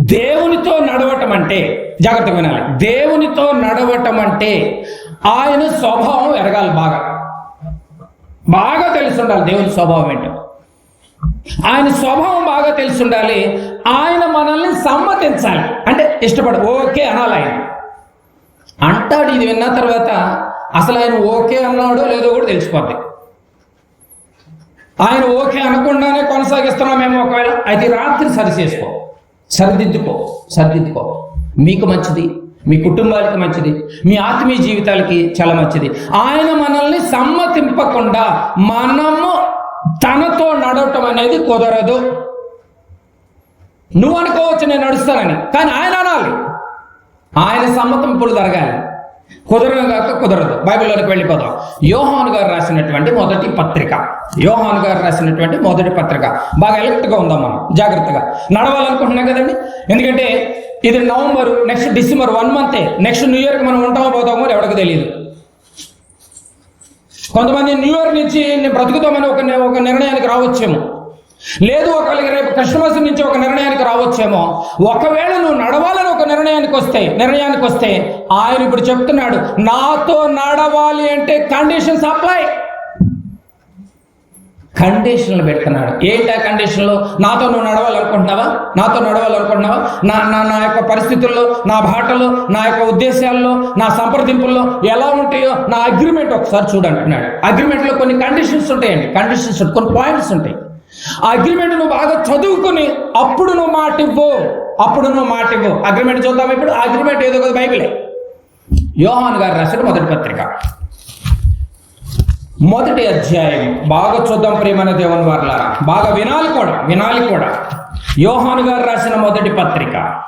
దేవునితో నడవటం అంటే జాగ్రత్తగా వినాలి. దేవునితో నడవటం అంటే ఆయన స్వభావం ఎరగాలి బాగా. బాగా తెలిసి ఉండాలి దేవుని స్వభావం ఏంటో. ఆయన స్వభావం బాగా తెలిసి ఉండాలి ఆయన మనల్ని సమ్మతించాలి. అంటే ఇష్టపడ ఓకే అనాలి ఆయన. అంటాడు ఇది విన్న తర్వాత అసలు ఆయన ఓకే అన్నాడో లేదో కూడా తెలిసిపోద్ది. ఆయన ఓకే అనకుండానే కొనసాగిస్తున్నామేమో ఒకవేళ అయితే రాత్రి సరి చేసుకో. సరిదిద్దుకో సరిదిద్దుకో. మీకు మంచిది మీ కుటుంబానికి మంచిది మీ ఆత్మీయ జీవితాలకి చాలా మంచిది. ఆయన మనల్ని సమ్మతింపకుండా మనము తనతో నడవటం అనేది కుదరదు. నువ్వు అనుకోవచ్చు నేను నడుస్తానని కానీ ఆయన అనాలి. ఆయన సమ్మతింపులు జరగాలి. కుదరను కాక కుదరదు. బైబిల్లోకి వెళ్ళిపోదాం. యోహాన్ గారు రాసినటువంటి మొదటి పత్రిక. యోహాన్ గారు రాసినటువంటి మొదటి పత్రిక. బాగా ఎలక్ట్గా ఉందాం మనం. జాగ్రత్తగా. నడవాలనుకుంటున్నాం కదండి? ఎందుకంటే ఇది నవంబర్ నెక్స్ట్ డిసెంబర్ వన్ మంతే. నెక్స్ట్ న్యూ ఇయర్కి మనం ఉంటామో పోతామో ఎవరికి తెలియదు కొంతమంది న్యూ ఇయర్ నుంచి బ్రతుకుతామని ఒక ఒక నిర్ణయానికి రావచ్చేమో. లేదు ఒకవేళ రేపు క్రిస్మస్ నుంచి ఒక నిర్ణయానికి రావచ్చేమో. ఒకవేళ నువ్వు నడవాలని ఒక నిర్ణయానికి వస్తే నిర్ణయానికి వస్తే ఆయన ఇప్పుడు చెప్తున్నాడు నాతో నడవాలి అంటే కండిషన్స్ అప్లై కండిషన్లు పెడుతున్నాడు. ఏంటి ఆ కండిషన్లో నాతో నువ్వు నడవాలనుకుంటున్నావా? నాతో నడవాలనుకుంటున్నావా? నా నా నా యొక్క పరిస్థితుల్లో నా బాటలో నా యొక్క ఉద్దేశాల్లో నా సంప్రదింపుల్లో ఎలా ఉంటాయో నా అగ్రిమెంట్ ఒకసారి చూడంటున్నాడు అగ్రిమెంట్లో కొన్ని కండిషన్స్ ఉంటాయండి. కండిషన్స్ కొన్ని పాయింట్స్ ఉంటాయి. ఆ అగ్రిమెంట్ నువ్వు బాగా చదువుకుని అప్పుడు నువ్వు మాట ఇవ్వు అప్పుడు నువ్వు మాట ఇవ్వు అగ్రిమెంట్ చూద్దాం ఇప్పుడు. అగ్రిమెంట్ ఏదో కదా బైబిలే. యోహాన్ గారు రాసిన మొదటి పత్రిక. మొదటి అధ్యాయం. బాగా చూద్దాం ప్రేమన దేవుని వారులారా. బాగా వినాలి కూడా వినాలి కూడా. యోహాన్ గారు రాసిన మొదటి పత్రిక.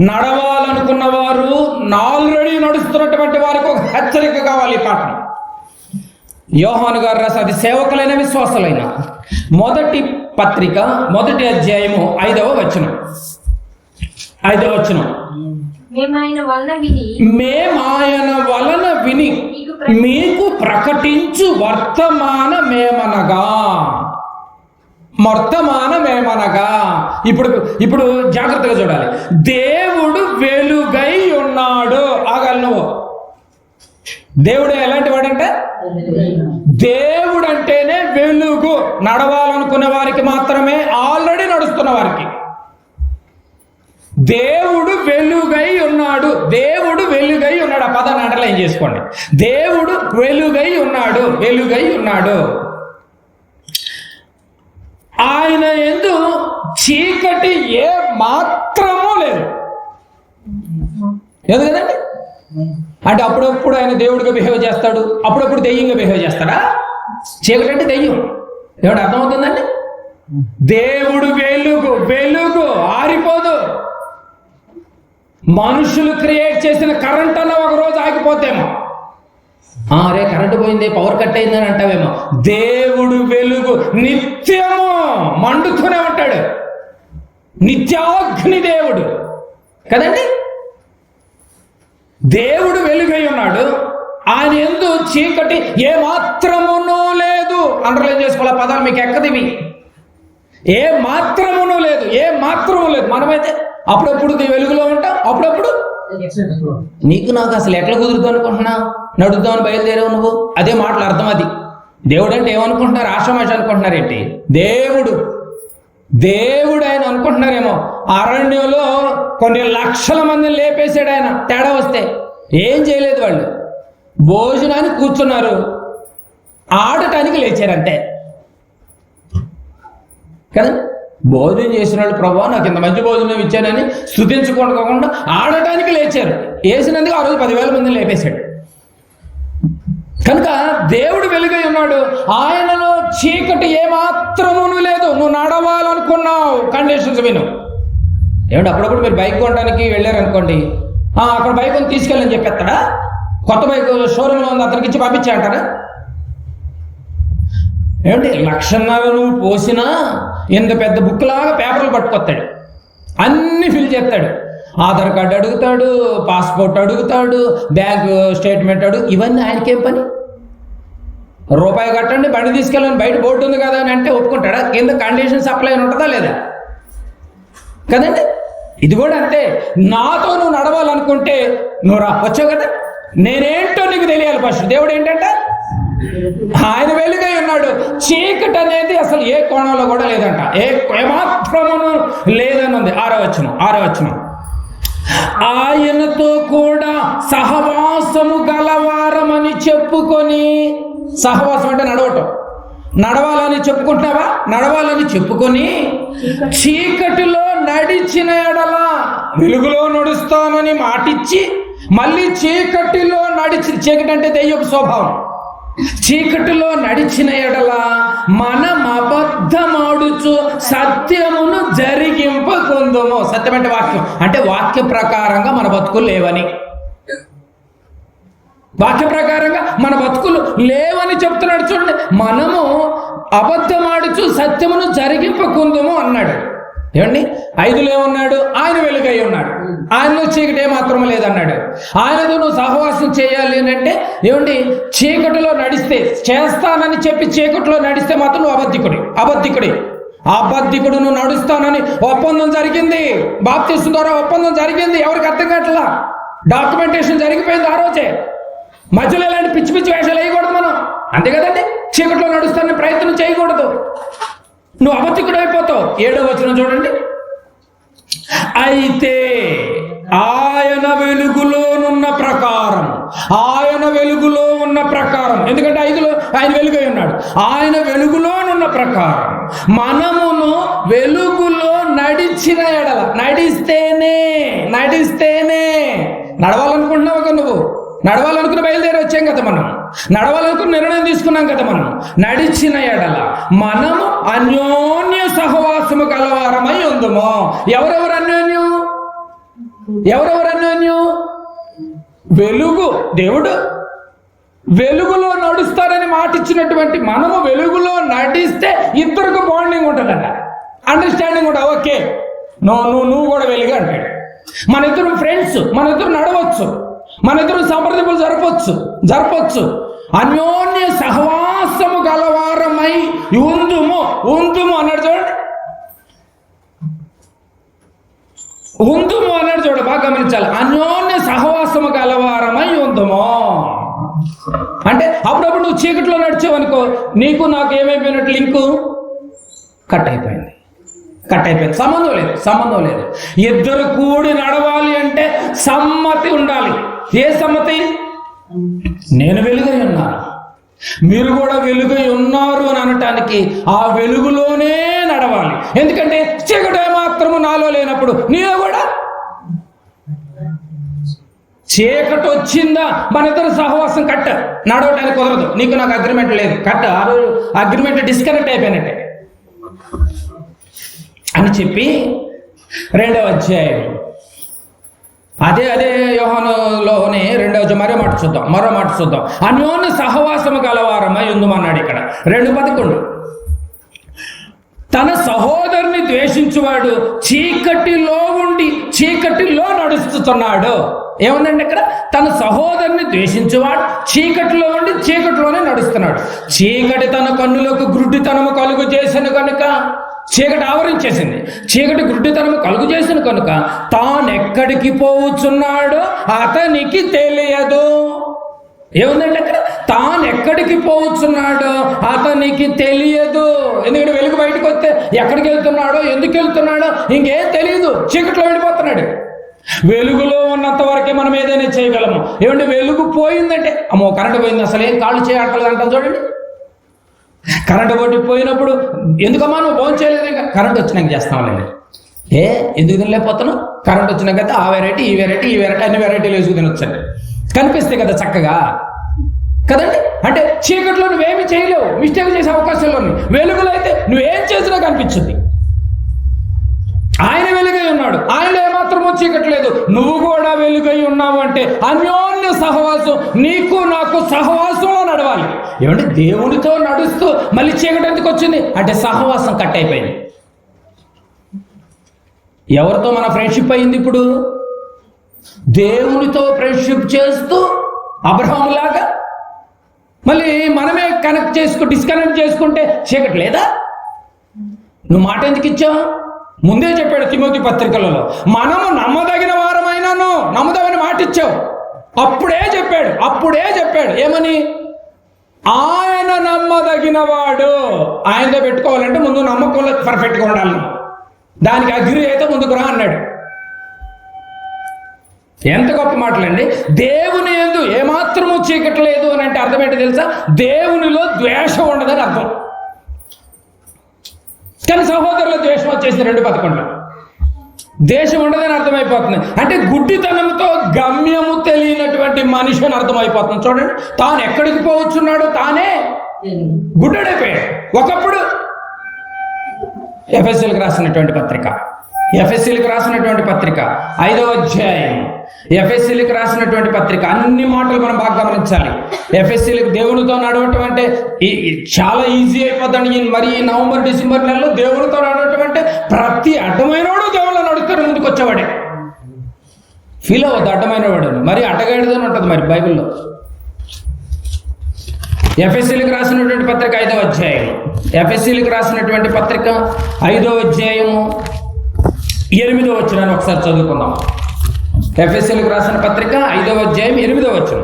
నడవాలనుకున్న వారు ఆల్రెడీ నడుస్తున్నటువంటి వారికి ఒక హెచ్చరిక కావాలి ఈ పాఠం యోహాను గారు రాసి అది సేవకులైన విశ్వాసులైన. మొదటి పత్రిక మొదటి అధ్యాయము ఐదవ వచనం. ఐదవ వచనం. మేమాయన వలన విని మీకు ప్రకటించు వర్తమానమేమనగా. వర్తమానమేమనగా. ఇప్పుడు ఇప్పుడు జాగ్రత్తగా చూడాలి. దేవుడు వెలుగై ఉన్నాడు. ఆగాలి నువ్వు. దేవుడు ఎలాంటి వాడంటే? దేవుడు అంటేనే వెలుగు నడవాలనుకున్న వారికి మాత్రమే ఆల్రెడీ నడుస్తున్న వారికి. దేవుడు వెలుగై ఉన్నాడు. దేవుడు వెలుగై ఉన్నాడు. ఆ పదాన్ని అండర్లైన్ చేసుకోండి. దేవుడు వెలుగై ఉన్నాడు. వెలుగై ఉన్నాడు. ఆయన ఎందు చీకటి ఏ మాత్రమూ లేదు. ఎందుకదండి? అంటే అప్పుడప్పుడు ఆయన దేవుడిగా బిహేవ్ చేస్తాడు అప్పుడప్పుడు దెయ్యంగా బిహేవ్ చేస్తాడా? చీకటి అంటే దెయ్యం. దేవుడు అర్థమవుతుందండి? దేవుడు వెలుగు వెలుగు ఆరిపోదు. మనుషులు క్రియేట్ చేసిన కరెంట్ అన్న ఒక రోజు ఆగిపోతేమో ఆ, కరెంటు పోయింది పవర్ కట్ అయిందని అంటావేమో. దేవుడు వెలుగు నిత్యము మండుతూనే ఉంటాడు. నిత్యాగ్ని దేవుడు. కదండి? దేవుడు వెలుగై ఉన్నాడు. ఆయన ఎందు చీకటి ఏ మాత్రమునూ లేదు. అండర్లైన్ చేసుకోవాలి? పదాలు మీకు ఎక్కదివి ఏ మాత్రమును లేదు. ఏ మాత్రము లేదు. మనమైతే అప్పుడప్పుడు వెలుగులో ఉంటాం. అప్పుడప్పుడు నీకు నాకు అసలు ఎట్లా కుదురుతావు అనుకుంటున్నా నడుద్దామని బయలుదేరావు నువ్వు? అదే మాటలు అర్థం అది. దేవుడు అంటే ఏమనుకుంటున్నారు? ఆశ్రమాష అనుకుంటున్నారేంటి? దేవుడు. దేవుడు ఆయన అనుకుంటున్నారేమో. అరణ్యంలో కొన్ని లక్షల మందిని లేపేశాడు ఆయన. తేడా వస్తే ఏం చేయలేదు వాళ్ళు. భోజనానికి కూర్చున్నారు. ఆడటానికి లేచారు అంతే. కదా? భోజనం చేసిన వాళ్ళు ప్రభావ నాకు ఇంత మంచి భోజనం ఇచ్చానని స్థుతించుకోకుండా ఆడటానికి లేచారు. వేసినందుకు ఆ రోజు పదివేల మందిని లేపేశాడు. కనుక దేవుడు వెలుగై ఉన్నాడు. ఆయనలో చీకటి ఏమాత్రమును లేదు. నువ్వు నడవాలనుకున్నావు. కండిషన్స్ విను. ఏమంటే అప్పుడప్పుడు మీరు బైక్ కొనడానికి వెళ్ళారనుకోండి. అక్కడ బైక్ కొని తీసుకెళ్ళని చెప్పేస్తాడా? కొత్త బైక్ షోరూంలో ఉంది అతనికి ఇచ్చి పంపించా అంటారా? ఏమంటే లక్షన్నర నువ్వు పోసినా ఇంత పెద్ద బుక్ లాగా పేపర్లు పట్టుకొస్తాడు. అన్ని ఫిల్ చేస్తాడు. ఆధార్ కార్డు అడుగుతాడు పాస్పోర్ట్ అడుగుతాడు బ్యాంక్ స్టేట్మెంట్ అడుగు ఇవన్నీ ఆయనకేం పని? రూపాయి కట్టండి బండి తీసుకెళ్ళని బయట బోర్డు ఉంది కదా అని అంటే ఒప్పుకుంటాడా? కింద కండిషన్ సప్లై ఉంటుందా లేదా? కదండి? ఇది కూడా అంతే. నాతో నువ్వు నడవాలనుకుంటే నువ్వు రా వచ్చావు కదా? నేనేంటో నీకు తెలియాలి ఫస్ట్ దేవుడు ఏంటంటే? ఆయన వెలుగై ఉన్నాడు. చీకటి అనేది అసలు ఏ కోణంలో కూడా లేదంట. ఏ ఏమాత్రమును లేదని ఉంది. ఆరవచనం ఆయనతో కూడా సహవాసము గలవారమని చెప్పుకొని సహవాసం అంటే నడవటం. నడవాలని చెప్పుకుంటున్నావా? నడవాలని చెప్పుకొని చీకటిలో నడిచిన ఎడల వెలుగులో నడుస్తానని మాటిచ్చి మళ్ళీ చీకటిలో నడిచి చీకటి అంటే దెయ్యపు స్వభావం. చీకటిలో నడిచిన ఎడల మనం అబద్ధమాడుచు సత్యమును జరిగింపకుందుము సత్యం అంటే వాక్యం. అంటే వాక్య ప్రకారంగా మన బతుకులు లేవని. వాక్య ప్రకారంగా మన బతుకులు లేవని చెప్తున్నాడు చూడండి. మనము అబద్ధమాడుచు సత్యమును జరిగింపకుందము అన్నాడు. ఏమండి? ఐదులో ఏమన్నాడు? ఆయన వెలుగై ఉన్నాడు. ఆయనలో చీకటి ఏమాత్రం లేదన్నాడు. ఆయనతో నువ్వు సహవాసం చేయాలి అంటే ఏమండి? చీకటిలో నడిస్తే చేస్తానని చెప్పి చీకటిలో నడిస్తే మాత్రం నువ్వు అబద్ధికుడి అబద్ధికుడి. అబద్ధికుడు నువ్వు నడుస్తానని ఒప్పందం జరిగింది. బాప్తిస్తు ద్వారా ఒప్పందం జరిగింది. ఎవరికి అర్థం కావట్లా? డాక్యుమెంటేషన్ జరిగిపోయింది ఆ రోజే. మధ్యలో ఇలాంటి పిచ్చి పిచ్చి వేషాలు వేయకూడదు మనం. అంతే కదండి? చీకట్లో నడుస్తానని ప్రయత్నం చేయకూడదు. నువ్వు అబద్ధికుడు అయిపోతావు. ఏడో వచనం చూడండి. అయితే ఆయన వెలుగులోనున్న ప్రకారం ఆయన వెలుగులో ఉన్న ప్రకారం ఎందుకంటే ఐదులో ఆయన వెలుగై ఉన్నాడు. ఆయన వెలుగులోనున్న ప్రకారం మనమును వెలుగులో నడిచిన ఎడల నడిస్తేనే నడిస్తేనే. నడవాలనుకుంటున్నావు కదా నువ్వు? నడవాలనుకుని బయలుదేరి వచ్చాం కదా మనం. నడవాలనుకుని నిర్ణయం తీసుకున్నాం కదా మనం. నడిచిన ఎడల మనము అన్యోన్య సహవాసము కలవారమై ఉందము. ఎవరెవరు అన్యోన్యం? ఎవరెవరు అన్యోన్యం? వెలుగు దేవుడు. వెలుగులో నడుస్తారని మాట ఇచ్చినటువంటి మనము వెలుగులో నడిస్తే ఇద్దరికి బాండింగ్ ఉంటుందట. అండర్స్టాండింగ్ కూడా ఓకే. నువ్వు నువ్వు నువ్వు కూడా వెలుగు అంటాడు. మన ఇద్దరు ఫ్రెండ్స్ మన ఇద్దరు నడవచ్చు. మన ఇద్దరు సంప్రదింపులు జరపచ్చు జరపచ్చు. అన్యోన్య సహవాసము గలవారమై ఉందుము ఉందుము అన్నాడు చూడండి. ఉందుము అన్నాడు చూడ బాగా గమనించాలి. అన్యోన్య సహవాసము గలవారమై ఉందుము. అంటే అప్పుడప్పుడు నువ్వు చీకట్లో నడిచావు అనుకో నీకు నాకు ఏమైపోయినట్టు లింకు కట్ అయిపోయింది. కట్ అయిపోయింది. సంబంధం లేదు సంబంధం లేదు. ఇద్దరు కూడి నడవాలి అంటే సమ్మతి ఉండాలి. ఏ సమ్మతి? నేను వెలుగై ఉన్నాను. మీరు కూడా వెలుగై ఉన్నారు అని అనటానికి ఆ వెలుగులోనే నడవాలి. ఎందుకంటే చీకటి మాత్రము నాలో లేనప్పుడు నేను కూడా చీకటి వచ్చిందా? మన ఇద్దరు సహవాసం కట్ట. నడవటానికి కుదరదు. నీకు నాకు అగ్రిమెంట్ లేదు. కట్ట. అగ్రిమెంట్ డిస్కనెక్ట్ అయిపోయినట్టే. అని చెప్పి రెండవ అధ్యాయం. అదే అదే యోహానులోనే రెండవ మరో మాట చూద్దాం మరో మాట చూద్దాం. అన్యోన్య సహవాసము గలవారమై ఉందమన్నాడు ఇక్కడ. రెండు పదకొండు. తన సహోదరుని ద్వేషించువాడు చీకటిలో ఉండి చీకటిలో నడుస్తున్నాడు. ఏముందండి ఇక్కడ? తన సహోదరుని ద్వేషించువాడు చీకటిలో ఉండి చీకటిలోనే నడుస్తున్నాడు. చీకటి తన కన్నులకు గ్రుడ్డితనము కలుగు చేసిన కనుక చీకటి ఆవరించేసింది. చీకటి గుడ్డితనము కలుగు చేసిన కనుక తానెక్కడికి పోవచ్చున్నాడో అతనికి తెలియదు. ఏముందండి అక్కడ? తాను ఎక్కడికి పోవచ్చున్నాడో అతనికి తెలియదు. ఎందుకంటే వెలుగు బయటకు వస్తే ఎక్కడికి వెళ్తున్నాడో ఎందుకు వెళ్తున్నాడో ఇంకేం తెలియదు చీకట్లో వెళ్ళిపోతున్నాడు. వెలుగులో ఉన్నంత వరకే మనం ఏదైనా చేయగలము. ఏమంటే వెలుగు పోయిందంటే. అమ్మో కరెంట్ పోయింది. అసలు ఏం కాళ్ళు చేయట్లేదు అంటాం చూడండి. కరెంటు కొట్టి పోయినప్పుడు ఎందుకమ్మా నువ్వు ఫోన్ చేయలేదు? ఇంకా కరెంట్ వచ్చినాక చేస్తాంలేండి ఏ? ఎందుకు తినలేకపోతున్నావు? కరెంట్ వచ్చినాక ఆ వెరైటీ ఈ వెరైటీ ఈ వెరైటీ అన్ని వెరైటీలు వేసుకు తినొచ్చండి. కనిపిస్తాయి కదా చక్కగా. కదండి? అంటే చీకట్లో నువ్వేమి చేయలేవు. మిస్టేక్ చేసే అవకాశాలు ఉన్నాయి వెలుగులో అయితే నువ్వేం చేసినా కనిపించింది. ఆయన వెలుగై ఉన్నాడు. ఆయన ఏమాత్రమో చీకట్లేదు నువ్వు కూడా వెలుగై ఉన్నావు అంటే అన్యోన్య సహవాసం నీకు నాకు సహవాసంలో నడవాలి. ఏమంటే దేవునితో నడుస్తూ మళ్ళీ చీకటి ఎందుకు వచ్చింది? అంటే సహవాసం కట్ అయిపోయింది. ఎవరితో మన ఫ్రెండ్షిప్ అయింది ఇప్పుడు? దేవునితో ఫ్రెండ్షిప్ చేస్తూ అబ్రహం లాగా మళ్ళీ మనమే కనెక్ట్ చేసుకు డిస్కనెక్ట్ చేసుకుంటే చీకటి లేదా? నువ్వు మాట ఎందుకు ఇచ్చావు? ముందే చెప్పాడు తిమోతి పత్రికలలో మనము నమ్మదగిన ఇచ్చావు అప్పుడే చెప్పాడు అప్పుడే చెప్పాడు. ఏమని? ఆయన నమ్మదగిన వాడు ఆయనతో పెట్టుకోవాలంటే ముందు నమ్మకంలో పర్ఫెక్ట్గా ఉండాలి. దానికి అగ్రి అయితే ముందుకు రా అన్నాడు. ఎంత గొప్ప మాటలండి. దేవుని ఎందు ఏమాత్రము చీకట్లేదు అని అంటే అర్థం ఏంటి తెలుసా? దేవునిలో ద్వేషం ఉండదని అర్థం. కానీ సహోదరుల ద్వేషం వచ్చేసి రెండు పదకొండు దేశం ఉండదని అర్థమైపోతుంది. అంటే గుడ్డితనంతో గమ్యము తెలియనటువంటి మనిషి అని అర్థమైపోతుంది. చూడండి తాను ఎక్కడికి పోవచ్చున్నాడో తానే గుడ్డడైపోయాడు. ఒకప్పుడు ఎఫ్ఎస్సీలకు రాసినటువంటి పత్రిక ఎఫ్ఎస్సీలకు రాసినటువంటి పత్రిక ఐదవ అధ్యాయం. ఎఫ్ఎస్సీలకు రాసినటువంటి పత్రిక అన్ని మాటలు మనం బాగా గమనించాలి. ఎఫ్ఎస్సీలకు దేవునితో నడవటం అంటే ఈ- చాలా ఈజీ అయిపోతుంది మరి ఈ నవంబర్ డిసెంబర్ నెలలో దేవునితో నడవటం అంటే ప్రతి అడ్డమైనవాడు దేవుళ్ళు నడుస్తారు ముందుకు వచ్చేవాడే ఫీల్ అవ్వద్దు అడ్డమైన వాడు మరి అడ్డగాడిదని ఉంటుంది మరి బైబిల్లో. ఎఫ్ఎస్సీలకు రాసినటువంటి పత్రిక ఐదవ అధ్యాయం ఎఫ్ఎస్సీలకు రాసినటువంటి పత్రిక ఐదవ అధ్యాయము ఎనిమిదో వచ్చిన ఒకసారి చదువుకుందాం. ఎఫ్ఎస్సీలకు రాసిన పత్రిక ఐదవ అధ్యాయం ఎనిమిదో వచ్చిన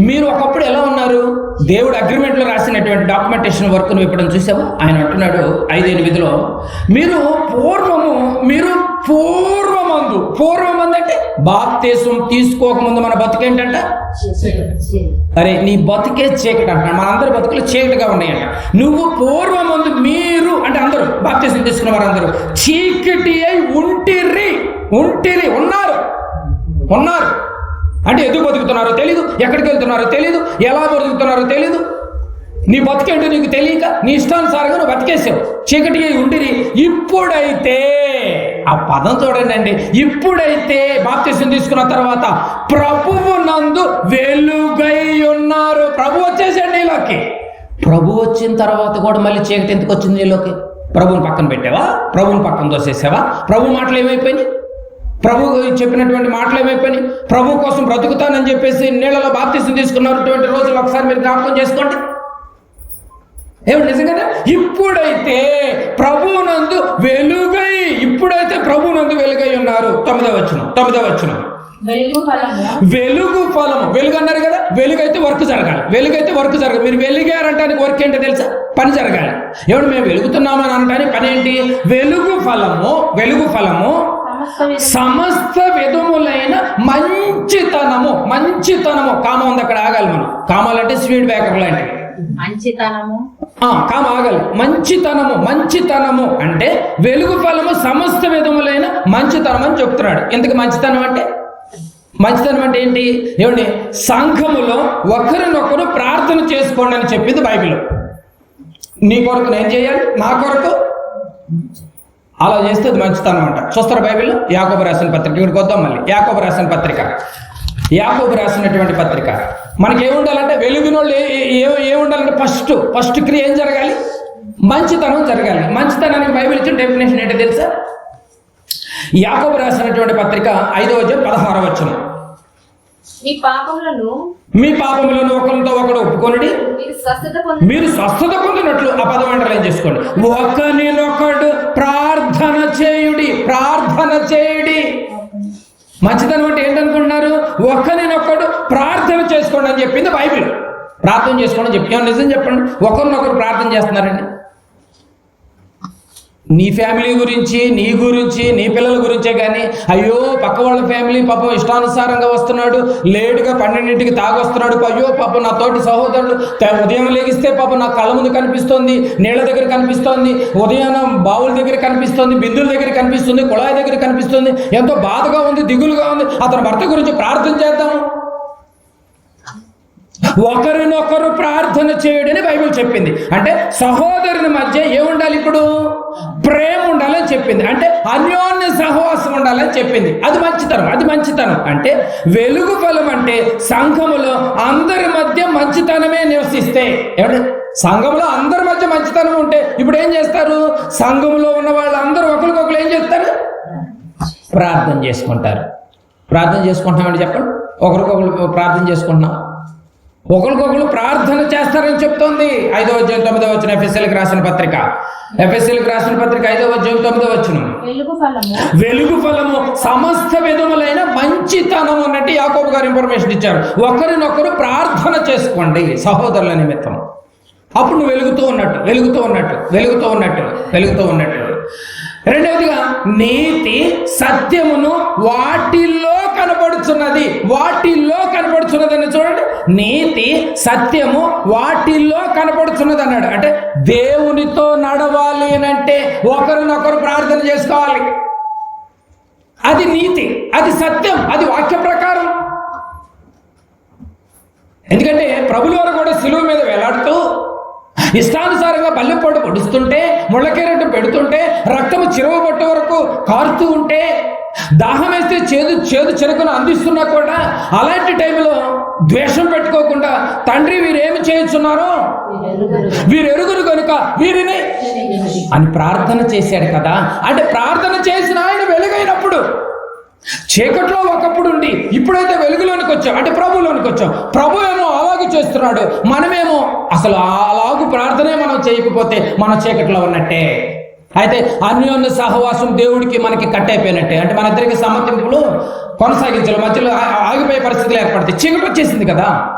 మీరు ఒకప్పుడు ఎలా ఉన్నారు? దేవుడు అగ్రిమెంట్లో రాసినటువంటి డాక్యుమెంటేషన్ వర్క్ నువ్వు ఎప్పుడైనా చూసావా? ఆయన అంటున్నాడు ఐదు ఎనిమిదిలో మీరు పూర్వము మీరు పూర్వమందు పూర్వమందు అంటే బాప్తీసం తీసుకోకముందు మన బతుకేంటంట? అరే నీ బతుకే చీకటి అంటున్నాడు మనందరి బతుకులు చీకటిగా ఉన్నాయంట. నువ్వు పూర్వమందు మీరు అంటే అందరూ బాప్తీసం తీసుకున్న వారందరూ చీకటి అయి ఉంటిర్రి ఉంటిరి ఉన్నారు. ఉన్నారు. అంటే ఎందుకు బతుకుతున్నారో తెలీదు. ఎక్కడికి వెళ్తున్నారో తెలీదు. ఎలా బతుకుతున్నారో తెలీదు. నీ బతికేంటో నీకు తెలియక నీ ఇష్టానుసారంగా నువ్వు బతికేసావు. చీకటి అయి ఉండిరి. ఇప్పుడైతే ఆ పదం చూడండి అండి. ఇప్పుడైతే బాప్తీసం తీసుకున్న తర్వాత ప్రభువు నందు వెలుగై ఉన్నారు. ప్రభు వచ్చేసాడు నీలోకి ప్రభు వచ్చిన తర్వాత కూడా మళ్ళీ చీకటి ఎందుకు వచ్చింది నీలోకి ప్రభువుని పక్కన పెట్టావా? ప్రభువుని పక్కన దోసేసావా ప్రభు మాటలు ఏమైపోయినాయి? ప్రభు చెప్పినటువంటి మాటలు ఏమైపోయినాయి? ప్రభు కోసం బ్రతుకుతానని చెప్పేసి నీళ్ళలో బాప్తీసం తీసుకున్నటువంటి రోజులు ఒకసారి మీరు జ్ఞాపకం చేసుకోండి. ఏమిటి నిజంగానే? ఇప్పుడైతే ప్రభువునందు వెలుగై ఇప్పుడైతే ప్రభువునందు వెలుగై ఉన్నారు. తొమ్మిదవ వచ్చిన తొమ్మిదవ వచ్చిన వెలుగు ఫలము. వెలుగు అన్నారు కదా? వెలుగు అయితే వర్క్ జరగాలి. వెలుగు అయితే వర్క్ జరగాలి. మీరు వెలిగారంటానికి వర్క్ ఏంటో తెలుసా? పని జరగాలి. ఏమంటే మేము వెలుగుతున్నామని అనడానికి పని ఏంటి? వెలుగు ఫలము వెలుగు ఫలము సమస్త విధ- సమస్త విధములైన మంచితనము మంచితనము. కామ ఉంది అక్కడ ఆగాలి మనం. కామాలంటే స్వీట్ బేకర్ లాంటివి. మంచితనము. ఆ, కామ ఆగాలి. మంచితనము మంచితనము అంటే వెలుగు ఫలము సమస్త విధములైన మంచితనం అని చెప్తున్నాడు. ఎందుకు మంచితనం అంటే? మంచితనం అంటే ఏంటి? ఏమండి? సంఘములో ఒకరినొకరు ప్రార్థన చేసుకోండి అని చెప్పింది బైబిల్. నీ కొరకు నేను చేయాలి నా కొరకు అలా చేస్తే అది అంట చూస్తారు బైబిల్? యాకోబు రాసిన పత్రిక. ఇక్కడికి వద్దాం మళ్ళీ. యాకోబు రాసిన పత్రిక. యాకోబు రాసినటువంటి పత్రిక. మనకి ఏముండాలంటే వెలుగునోళ్ళు ఏ ఏ- ఏ ఉండాలంటే ఫస్ట్ ఫస్ట్ క్రియ ఏం జరగాలి? మంచితనం జరగాలి. మంచితనానికి బైబిల్ ఇచ్చిన డెఫినేషన్ ఏంటో తెలుసా? యాకోబు రాసినటువంటి పత్రిక ఐదో అధ్యాయం పదహారవ వచ్చిన మీ పాపములను మీ పాపములను ఒకరితో ఒకడు ఒప్పుకొనుడి? మీరు స్వస్థత పొందినట్లు. ఆ పదం అండర్లైన్ చేసుకోండి. ఒకరినొకడు ప్రార్థన ప్రార్థన చేయుడి ప్రార్థన చేయుడి. మంచితనం అంటే ఏంటనుకుంటున్నారు? ఒకరినొకడు ప్రార్థన చేసుకోండి అని చెప్పింది బైబిల్. ప్రార్థన చేసుకోండి అని చెప్పి. నిజం చెప్పండి? ఒకరినొకరు ప్రార్థన చేస్తున్నారండి. నీ ఫ్యామిలీ గురించి నీ గురించి నీ పిల్లల గురించే కానీ అయ్యో పక్క వాళ్ళ ఫ్యామిలీ పాపం ఇష్టానుసారంగా వస్తున్నాడు లేటుగా పన్నెండింటికి తాగొస్తున్నాడు అయ్యో పాపం నా తోటి సహోదరుడు ఉదయం లెగిస్తే పాపం నా కళ్ళ ముందు కనిపిస్తోంది నీళ్ళ దగ్గర కనిపిస్తోంది ఉదయం బావుల దగ్గర కనిపిస్తోంది బిందుల దగ్గర కనిపిస్తుంది కుళాయి దగ్గర కనిపిస్తుంది ఎంతో బాధగా ఉంది దిగులుగా ఉంది అతని భర్త గురించి ప్రార్థన చేద్దాము ఒకరినొకరు ప్రార్థన చేయడని బైబిల్ చెప్పింది. అంటే సహోదరుని మధ్య ఏముండాలి ఇప్పుడు? ప్రేమ ఉండాలని చెప్పింది. అంటే అన్యోన్య సహవాసం ఉండాలని చెప్పింది. అది మంచితనం అది మంచితనం. అంటే వెలుగు ఫలం అంటే సంఘములో అందరి మధ్య మంచితనమే నివసిస్తే ఏమంటే సంఘంలో అందరి మధ్య మంచితనం ఉంటే ఇప్పుడు ఏం చేస్తారు? సంఘంలో ఉన్న వాళ్ళందరూ ఒకరికొకరు ఏం చేస్తారు ప్రార్థన చేసుకుంటారు. ప్రార్థన చేసుకుంటున్నామని చెప్పండి. ఒకరికొకరు ప్రార్థన చేసుకుంటున్నాం. ఒకరికొకరు ప్రార్థన చేస్తారని చెప్తోంది. ఐదో అధ్యాయం తొమ్మిదో వచ్చిన ఎఫ్ఎస్ఎల్కి రాసిన పత్రిక. ఎఫ్ఎస్ఎల్కి రాసిన పత్రిక ఐదో అధ్యాయం తొమ్మిదో వచ్చిన వెలుగు ఫలము. సమస్త విధములైన మంచితనం అన్నట్టు యాకోబు గారు ఇన్ఫర్మేషన్ ఇచ్చారు. ఒకరినొకరు ప్రార్థన చేసుకోండి సహోదరుల నిమిత్తం. అప్పుడు నువ్వు వెలుగుతూ ఉన్నట్టు వెలుగుతూ ఉన్నట్టు వెలుగుతూ ఉన్నట్టు వెలుగుతూ ఉన్నట్టు. రెండవదిగా నీతి సత్యమును వాటిల్లో కనబడుచున్నది. వాటిల్లో కనబడుచున్నది అని చూడండి. నీతి సత్యము వాటిల్లో కనపడుతున్నది అన్నాడు అంటే దేవునితో నడవాలి అని అంటే ఒకరినొకరు ప్రార్థన చేసుకోవాలి. అది నీతి అది సత్యం అది వాక్య ప్రకారం. ఎందుకంటే ప్రభుల వారు కూడా సిలువ మీద వేలాడుతూ ఇష్టానుసారంగా బల్లెపోటు పొడుస్తుంటే ముళ్ళకేరట్టు పెడుతుంటే రక్తము చిరవబట్టే వరకు కారుతూ ఉంటే దాహం వేస్తే చేదు చేదు చిరకను అందిస్తున్నా కూడా అలాంటి టైంలో ద్వేషం పెట్టుకోకుండా తండ్రి వీరేమి చేయుచున్నారో? వీరు ఎరుగురు కనుక వీరిని అని ప్రార్థన చేశాడు కదా. అంటే ప్రార్థన చేసిన ఆయన వెలుగైనప్పుడు చీకట్లో ఒకప్పుడు ఉండి ఇప్పుడైతే వెలుగులోనికి వచ్చాం. అంటే ప్రభులోనికి వచ్చాం. ప్రభు ఏమో అలాగు చేస్తున్నాడు. మనమేమో అసలు అలాగు ప్రార్థనే మనం చేయకపోతే మన చీకట్లో ఉన్నట్టే. అయితే అన్యోన్య సహవాసం దేవుడికి మనకి కట్టయిపోయినట్టే అంటే మన ఇద్దరికి సమర్థింపులు కొనసాగించాలి. మధ్యలో ఆగిపోయే పరిస్థితులు ఏర్పడతాయి. చీకటి వచ్చేసింది కదా.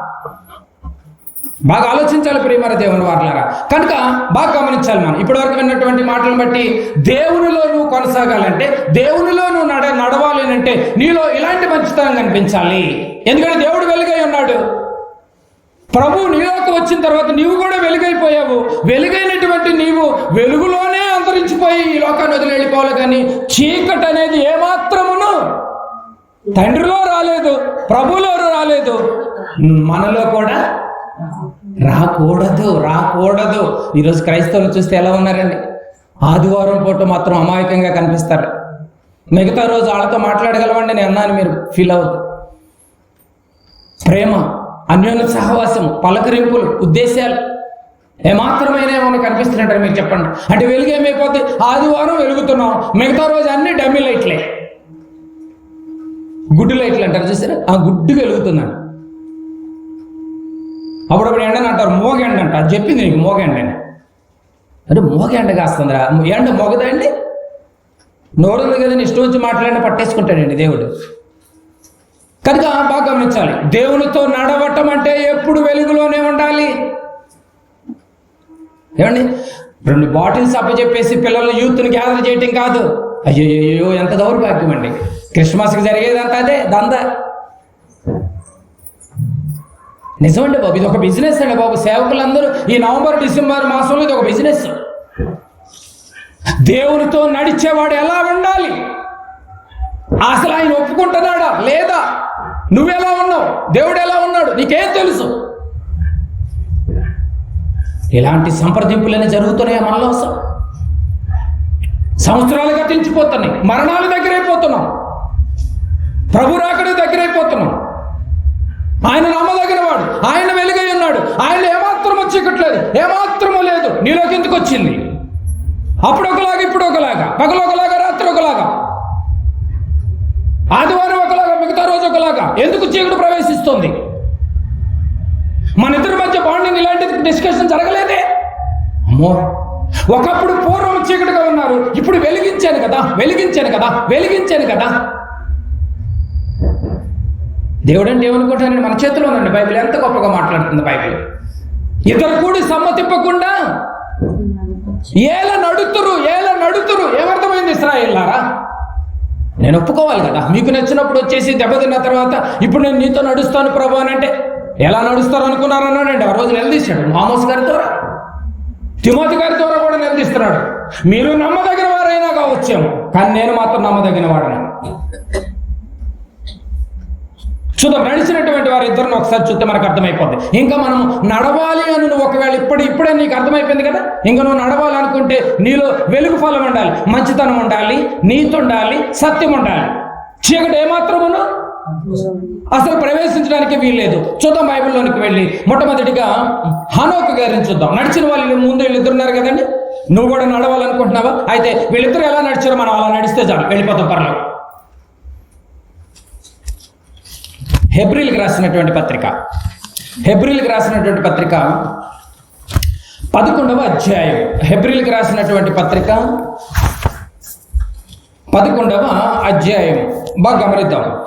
బాగా ఆలోచించాలి ప్రియమర దేవుని వారులారా. కనుక బాగా గమనించాలి మనం. ఇప్పటివరకు విన్నటువంటి మాటలను బట్టి దేవునిలో నువ్వు కొనసాగాలంటే దేవునిలో నువ్వు నడ నడవాలి అంటే నీలో ఇలాంటి మంచితనం కనిపించాలి. ఎందుకంటే దేవుడు వెలుగై ఉన్నాడు. ప్రభు నీలోకి వచ్చిన తర్వాత నీవు కూడా వెలుగైపోయావు. వెలుగైనటువంటి నీవు వెలుగులోనే అంతరించిపోయి ఈ లోకాన్ని వదిలి వెళ్ళిపోవాలి కానీ చీకటి అనేది ఏమాత్రమును తండ్రిలో రాలేదు ప్రభులో రాలేదు. మనలో కూడా రాకూడదు రాకూడదు. ఈరోజు క్రైస్తవులు చూస్తే ఎలా ఉన్నారండి? ఆదివారం పూట మాత్రం అమాయకంగా కనిపిస్తారు. మిగతా రోజు వాళ్ళతో మాట్లాడగలవండి నేను అన్నాను మీరు ఫీల్ అవుతుంది. ప్రేమ అన్యోన్య సహవాసం పలకరింపులు ఉద్దేశాలు ఏమాత్రమైన ఏమైనా కనిపిస్తున్నట్టు మీరు చెప్పండి. అంటే వెలుగు ఆదివారం వెలుగుతున్నాం. మిగతా రోజు అన్ని డమ్మీ లైట్లే. గుడ్డు లైట్లు అంటారు చూసారా? ఆ గుడ్డు వెలుగుతుందండి అప్పుడప్పుడు ఎండని అంటారు మోగెండ అంట అది చెప్పింది నీకు మోగెండ అని. అంటే మోగెండ కాస్తుందిరా. ఎండ మోగదండి నోరుంది కదా ఇష్టం వచ్చి మాట్లాడిన పట్టేసుకుంటాడండి దేవుడు. కనుక బాగా గమనించాలి. దేవునితో నడవటం అంటే ఎప్పుడు వెలుగులోనే ఉండాలి. ఏమండి? రెండు బాటిల్స్ అప్పచెప్పేసి పిల్లలు యూత్ని గ్యాదర్ చేయటం కాదు. అయ్యో ఎంత దౌర్భాగ్యం అండి. క్రిస్మస్కి జరిగేదంతా అదే దంద. నిజమండి బాబు ఇది ఒక బిజినెస్ అండి బాబు. సేవకులందరూ ఈ నవంబర్ డిసెంబర్ మాసంలో ఇది ఒక బిజినెస్. దేవునితో నడిచేవాడు ఎలా ఉండాలి? అసలు ఆయన ఒప్పుకుంటున్నాడా? లేదా? నువ్వెలా ఉన్నావు? దేవుడు ఎలా ఉన్నాడు? నీకేం తెలుసు? ఇలాంటి సంప్రదింపులన్నీ జరుగుతున్నాయి మనలో అసలు? సంవత్సరాలు గతించిపోతున్నాయి. మరణాలు దగ్గరైపోతున్నాం. ప్రభు రాకడ దగ్గరైపోతున్నాం. ఆయన నమ్మదగిన వాడు ఆయన వెలుగై ఉన్నాడు. ఆయన ఏమాత్రం చీకట్లేదు. ఏమాత్రము లేదు. నీలోకి ఎందుకు వచ్చింది? అప్పుడు ఒకలాగా ఇప్పుడు ఒకలాగా పగలు ఒకలాగా రాత్రి ఒకలాగా ఆదివారం ఒకలాగా మిగతా రోజు ఒకలాగా. ఎందుకు చీకటి ప్రవేశిస్తుంది? మన ఇద్దరి మధ్య బాండింగ్ ఇలాంటి డిస్కషన్ జరగలేదే? అమ్మో. ఒకప్పుడు పూర్వం చీకటిగా ఉన్నారు ఇప్పుడు వెలిగించాను కదా వెలిగించాను కదా వెలిగించాను కదా. దేవుడు అంటే ఏమనుకుంటానండి మన చేతిలో ఉందండి బైబిల్. ఎంత గొప్పగా మాట్లాడుతుంది బైబిల్. ఇద్దరు కూడి సమ్మతింపకుండా ఏల నడుతురు ఏల నడుతురు. ఏమర్థమైంది ఇస్రాయిల్లారా నేను ఒప్పుకోవాలి కదా? మీకు నచ్చినప్పుడు వచ్చేసి దెబ్బతిన్న తర్వాత ఇప్పుడు నేను నీతో నడుస్తాను ప్రభు అని అంటే ఎలా నడుస్తారు అనుకున్నారన్నాడండి ఆ రోజు నిలదీశాడు. మామోస్ గారి ద్వారా తిమోతి గారి ద్వారా కూడా నిలదీస్తున్నాడు. మీరు నమ్మదగిన వారైనా కావచ్చేమో కానీ నేను మాత్రం నమ్మదగిన వాడిని. చూద్దాం నడిచినటువంటి వారు ఇద్దరిని ఒకసారి చూస్తే మనకు అర్థమైపోద్ది. ఇంకా మనం నడవాలి అని నువ్వు ఒకవేళ ఇప్పుడు ఇప్పుడే నీకు అర్థమైపోయింది కదా? ఇంకా నువ్వు నడవాలి అనుకుంటే నీలో వెలుగు ఫలం ఉండాలి మంచితనం ఉండాలి నీతి ఉండాలి సత్యం ఉండాలి. చీకటి ఏమాత్రమును? అసలు ప్రవేశించడానికి వీల్లేదు. చూద్దాం బైబిల్లోనికి వెళ్ళి మొట్టమొదటిగా హనోకు గారిని చూద్దాం. నడిచిన వాళ్ళు ముందు వీళ్ళిద్దరు ఉన్నారు కదండి? నువ్వు కూడా నడవాలనుకుంటున్నావా? అయితే వీళ్ళిద్దరు ఎలా నడిచారో మనం అలా నడిస్తే చాలు. వెళ్ళిపోతాం పర్లేదు. హెబ్రిల్కి రాసినటువంటి పత్రిక. హెబ్రిల్కి రాసినటువంటి పత్రిక పదకొండవ అధ్యాయం. హెబ్రిల్కి రాసినటువంటి పత్రిక పదకొండవ అధ్యాయం. బాగా గమనిద్దాం.